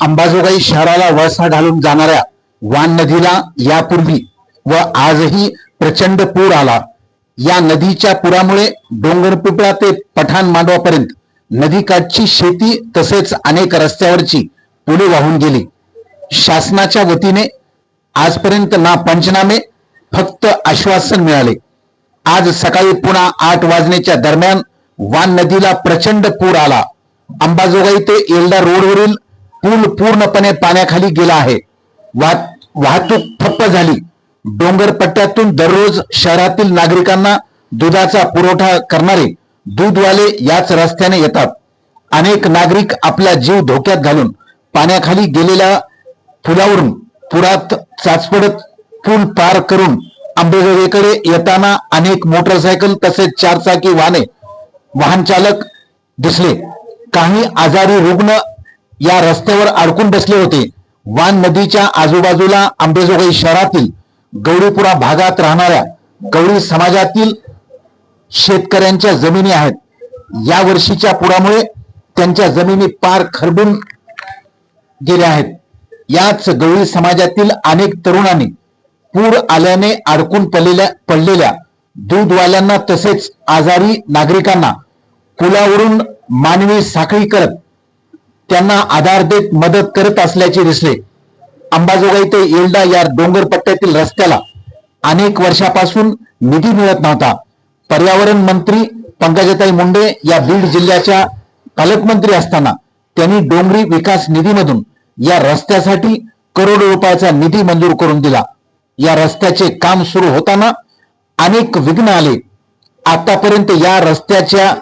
अंबाजोगाई शहराला वळसा घालून जाणाऱ्या वान नदीला यापूर्वी व आजही प्रचंड पूर आला. या नदीच्या पुरामुळे डोंगरपिपळा ते पठाण मांडवापर्यंत नदीकाठची शेती तसेच अनेक रस्त्यावरची पुले वाहून गेली. शासनाच्या वतीने आजपर्यंत ना पंचनामे फक्त आश्वासन मिळाले. आज सकाळी पुन्हा आठ वाजण्याच्या दरम्यान वान नदीला प्रचंड पूर आला. अंबाजोगाई ते येल्डा रोडवरील पूल पूर्णपणे पाण्याखाली गेला आहे. वाहतूक ठप्प झाली. डोंगर पट्ट्यातून दररोज शहरातील नागरिकांना दुधाचा पुरवठा करणारे दूधवाले याच रस्त्याने येतात. अनेक नागरिक आपला जीव धोक्यात घालून पाण्याखाली गेलेल्या पुलावरून पुरात चाचपडत पूल पार करून अंबेजोगाईकडे येताना अनेक मोटरसायकल तसेच चारचाकी वाहने वाहन चालक दिसले. काही आजारी रुग्ण या रस्त्यावर अडकून बसले होते. वान नदीच्या आजूबाजूला आंबेजोगाई शहरातील गौरीपुरा भागात राहणाऱ्या गौरी समाजातील शेतकऱ्यांच्या जमिनी आहेत. या वर्षीच्या पुरामुळे त्यांच्या जमिनी पार खरबून गेल्या आहेत. याच गवळी समाजातील अनेक तरुणांनी पूर आल्याने अडकून पडलेल्या पडलेल्या दूधवाल्यांना तसेच आजारी नागरिकांना पुलावरून मानवी साखळी करत त्यांना आधार देत मदत करत असल्याचे दिसले. अंबाजोगाई ते येल्डा या डोंगर पट्ट्यातील रस्त्याला अनेक वर्षापासून निधी मिळत नव्हता. पर्यावरण मंत्री पंकजाताई मुंडे या बीड जिल्ह्याच्या पालकमंत्री असताना त्यांनी डोंगरी विकास निधीमधून या रस्त्यासाठी करोडो रुपयाचा निधी मंजूर करून दिला. या रस्त्याचे काम सुरू होताना अनेक विघ्न आले. आतापर्यंत या रस्त्याच्या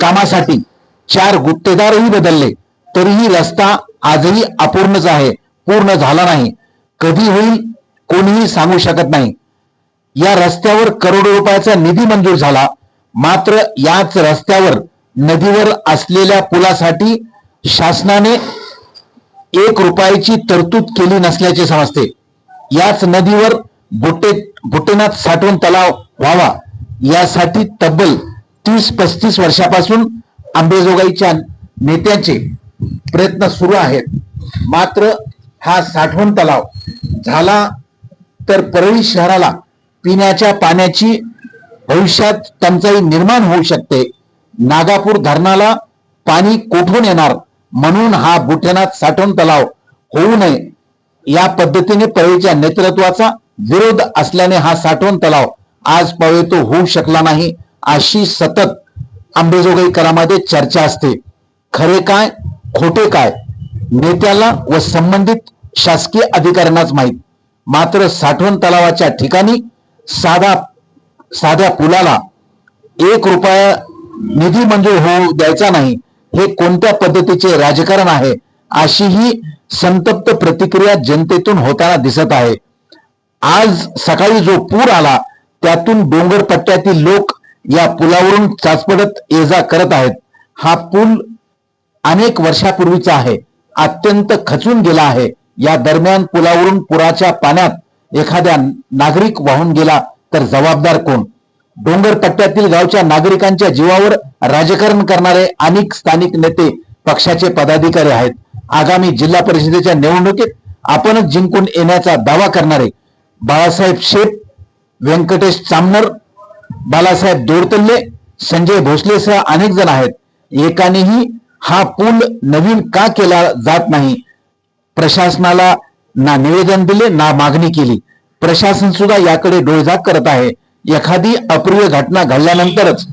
कामासाठी चार गुत्तेदारही बदलले. तरीही रस्ता आजही अपूर्णच आहे पूर्ण झाला नाही. कधी होईल कोणीही सांगू शकत नाही. या रस्त्यावर करोडो रुपयाचा निधी मंजूर झाला. मात्र याच रस्त्यावर नदीवर असलेल्या पुलासाठी शासनाने एक रुपयाची तरतूद केली नसल्याचे समजते. याच नदीवर बुटे बुटेनाथ साठवण तलाव व्हावा. यासाठी तब्बल तीस पस्तीस वर्षापासून आंबेजोगाईच्या नेत्यांचे प्रयत्न सुरू आहेत. मात्र हा साठवण तलाव झाला तर परळी शहराला पिण्याच्या पाण्याची भविष्यात टंचाई निर्माण होऊ शकते. नागापूर धरणाला पाणी कोठून येणार म्हणून हा बुठेनाथ साठवण तलाव होऊ नये. या पद्धतीने परळीच्या नेतृत्वाचा विरोध असल्याने हा साठवण तलाव आज तो होऊ शकला नाही अशी सतत आंबेजोगाईकरांमध्ये चर्चा असते. खरे काय? खोटे काय? नेत्याला व संबंधित शासकीय अधिकाऱ्यांनाच माहीत. मात्र साठवण तलावाच्या ठिकाणी साधा साध्या पुलाला एक रुपया निधी मंजूर होऊ द्यायचा नाही. हे कोणत्या पद्धतीचे राजकारण आहे? अशी ही संतप्त प्रतिक्रिया जनतेतून होताना दिसत आहे. आज सकाळी जो पूर आला त्यातून डोंगर पट्ट्यातील लोक या पुलावरून चाचपडत ये जा करत आहेत. हा पूल अनेक वर्षापूर्वीचा आहे. अत्यंत खचून गेला आहे. या दरम्यान पुलावरून पुराच्या पाण्यात एखाद्या नागरिक वाहून गेला तर जबाबदार कोण? डोंगर पट्ट्यातील गावच्या नागरिकांच्या जीवावर राजकारण करणारे अनेक स्थानिक नेते पक्षाचे पदाधिकारी आहेत. आगामी जिल्हा परिषदेच्या निवडणुकीत आपणच जिंकून येण्याचा दावा करणारे बाळासाहेब शेख व्यंकटेश चामनर बालासाहेब दोरतल्ले संजय भोसलेसह अनेक जण आहेत. एकानेही हा पूल नवीन का केला जात नाही? प्रशासनाला ना निवेदन दिले ना मागणी केली. प्रशासन सुद्धा याकडे डोळजाक करत आहे. एखादी अप्रिय घटना घडल्यानंतरच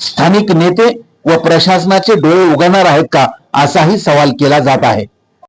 स्थानिक नेते व प्रशासनाचे डोळे उघडणार आहेत का असाही सवाल केला जात आहे.